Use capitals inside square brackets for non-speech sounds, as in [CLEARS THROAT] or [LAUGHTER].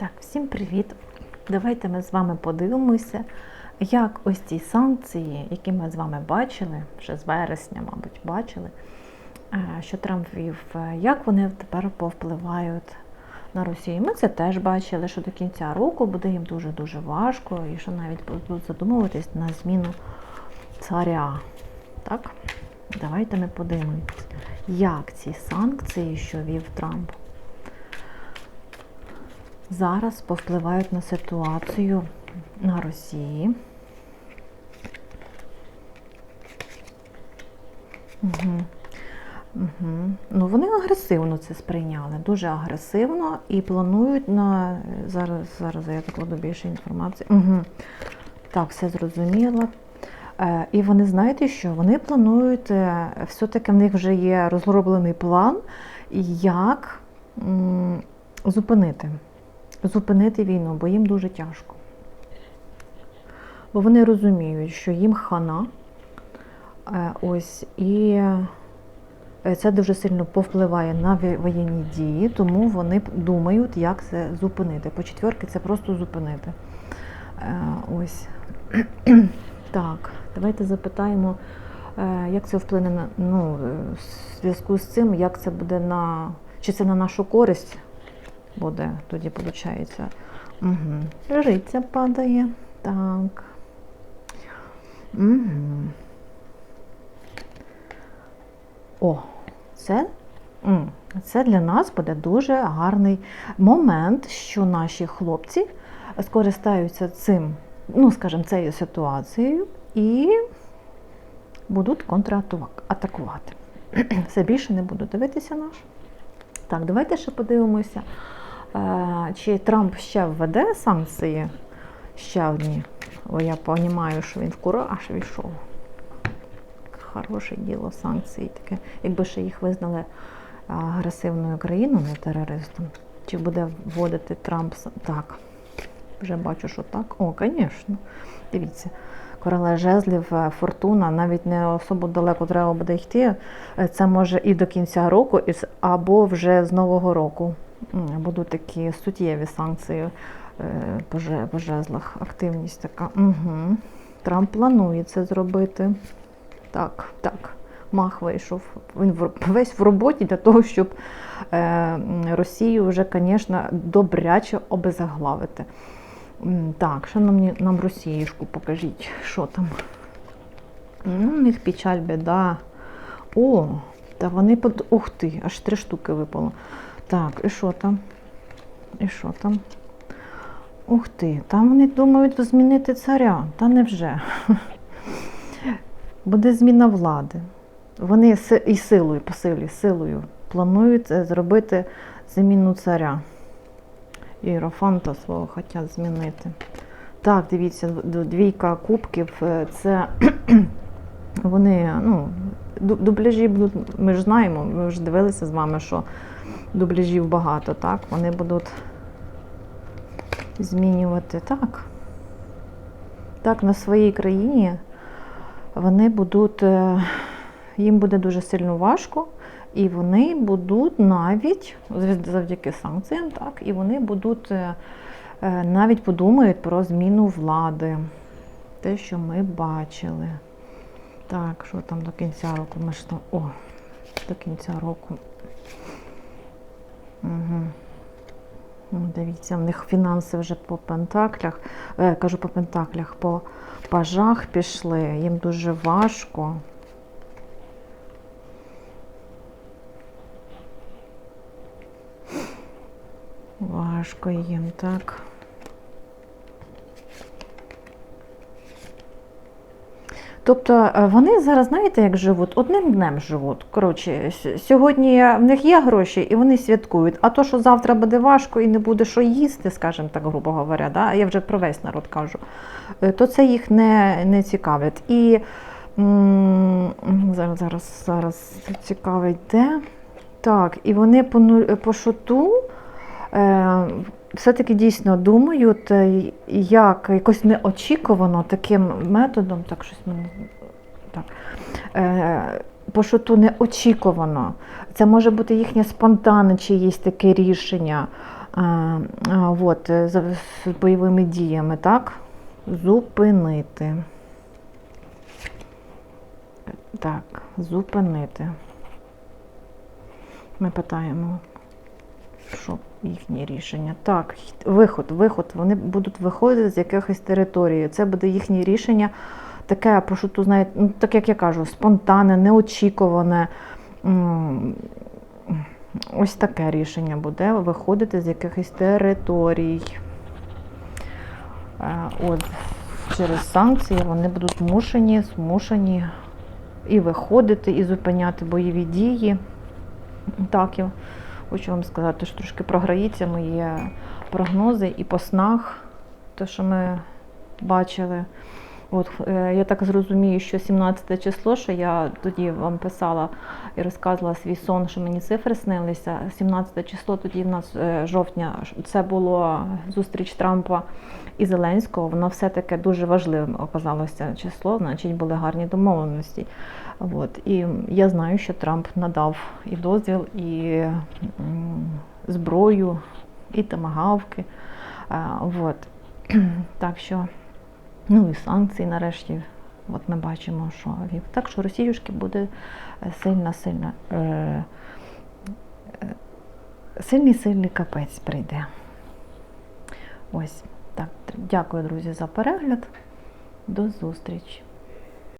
Так, всім привіт! Давайте ми з вами подивимося, як ось ці санкції, які ми з вами бачили, ще з вересня, мабуть, бачили, е, що Трамп ввів, е, як вони тепер повпливають на Росію. Ми це теж бачили, що до кінця року буде їм дуже-дуже важко, і що навіть будуть задумуватись на зміну царя. Так? Давайте ми подивимось, як ці санкції, що вів Трамп, зараз повпливають на ситуацію на Росії. Угу. Угу. Ну, вони агресивно це сприйняли, дуже агресивно і планують на зараз, зараз я докладу більше інформації. Угу. Так, все зрозуміло. Е, І вони знаєте що? Вони планують, е, все-таки в них вже є розроблений план, як м, зупинити зупинити війну, бо їм дуже тяжко. Бо вони розуміють, що їм хана. Е, Ось, і е, це дуже сильно повпливає на воєнні дії, тому вони думають, як це зупинити. По четверки це просто зупинити. Е, Ось. [CLEARS THROAT] Так, давайте запитаємо, як це вплине на ну, в зв'язку з цим, як це буде на. Чи це на нашу користь буде тоді, виходить. Угу. Жиця падає. Так. Угу. О, це, це для нас буде дуже гарний момент, що наші хлопці скористаються цим, ну, скажімо, цією ситуацією і будуть контратакувати. [CLEARS THROAT] Все більше не буду дивитися наш. Так, давайте ще подивимося, чи Трамп ще введе санкції ще одні. Бо я розумію, що він в кураж війшов. Хороше діло санкції таке. Якби ще їх визнали агресивною країною, не терористом. Чи буде вводити Трамп так? Вже бачу, що так. О, звісно. Дивіться. Короле жезлів, е, фортуна, навіть не особо далеко треба буде йти. Е, Це може і до кінця року, або вже з Нового року. Будуть такі суттєві санкції е, по жезлах. Активність така. Угу. Трамп планує це зробити. Так, так. Мах вийшов. Він весь в роботі для того, щоб е, Росію вже, звісно, добряче обезглавити. Так, що нам, нам Росіюшку покажіть, що там. М, У них печаль, біда. О, та вони под. Ух ти, аж три штуки випало. Так, і що там? І що там? Ух ти, там вони думають змінити царя. Та невже? [LAUGHS] Буде зміна влади. Вони і силою, по силі, силою планують е, зробити заміну царя. Іерофанта свого хочуть змінити. Так, дивіться, двійка кубків е, це [CLEARS THROAT] вони, ну, дубляжі будуть, ми ж знаємо, ми вже дивилися з вами, що дубляжів багато, так? Вони будуть змінювати так. Так, на своїй країні вони будуть, е, їм буде дуже сильно важко, і вони будуть навіть завдяки санкціям, так, і вони будуть е, е, навіть подумають про зміну влади. Те, що ми бачили. Так, що там до кінця року? Ми ж там. О, до кінця року. Угу. Дивіться, в них фінанси вже по пентаклях, е, кажу по пентаклях, по пажах пішли. Їм дуже важко. Важко їм, так. Тобто е, вони зараз, знаєте, як живуть? Одним днем живуть. Коротше, сьогодні в них є гроші і вони святкують. А то, що завтра буде важко і не буде що їсти, скажімо так, грубо говоря, да? я вже про весь народ кажу, е, то це їх не, не цікавить. І зараз, зараз, зараз цікавить де. Так, і вони по, по шоту. Е, все-таки дійсно думають, е, як якось неочікувано таким методом, так щось мене так. Е, по шоту неочікувано. Це може бути їхнє спонтанне чиєсь таке рішення. А, а, от, е, з бойовими діями, так? Зупинити. Так, зупинити. Ми питаємо, що їхнє рішення. Так, виход, виход. Вони будуть виходити з якихось території. Це буде їхнє рішення. Таке, по шуту, знаєте, ну, так як я кажу, спонтанне, неочікуване. Ось таке рішення буде виходити з якихось територій. Е, От, через санкції вони будуть змушені, змушені і виходити, і зупиняти бойові дії. Так, хочу вам сказати, що трошки програється мої прогнози і по снах, те, що ми бачили. От, е, я так зрозумію, що 17 число, що я тоді вам писала і розказувала свій сон, що мені цифри снилися. 17 число, тоді в нас е, жовтня, це було зустріч Трампа і Зеленського. Воно все-таки дуже важливим оказалося число, значить були гарні домовленості. От. І я знаю, що Трамп надав і дозвіл, і зброю, і томагавки. Е, От. [CLEARS THROAT] Так що, ну і санкції нарешті. От ми бачимо, що. Так що Росіюшки буде сильна, сильно. Е, е, сильний сильний капець прийде. Ось так. Дякую, друзі, за перегляд. До зустрічі!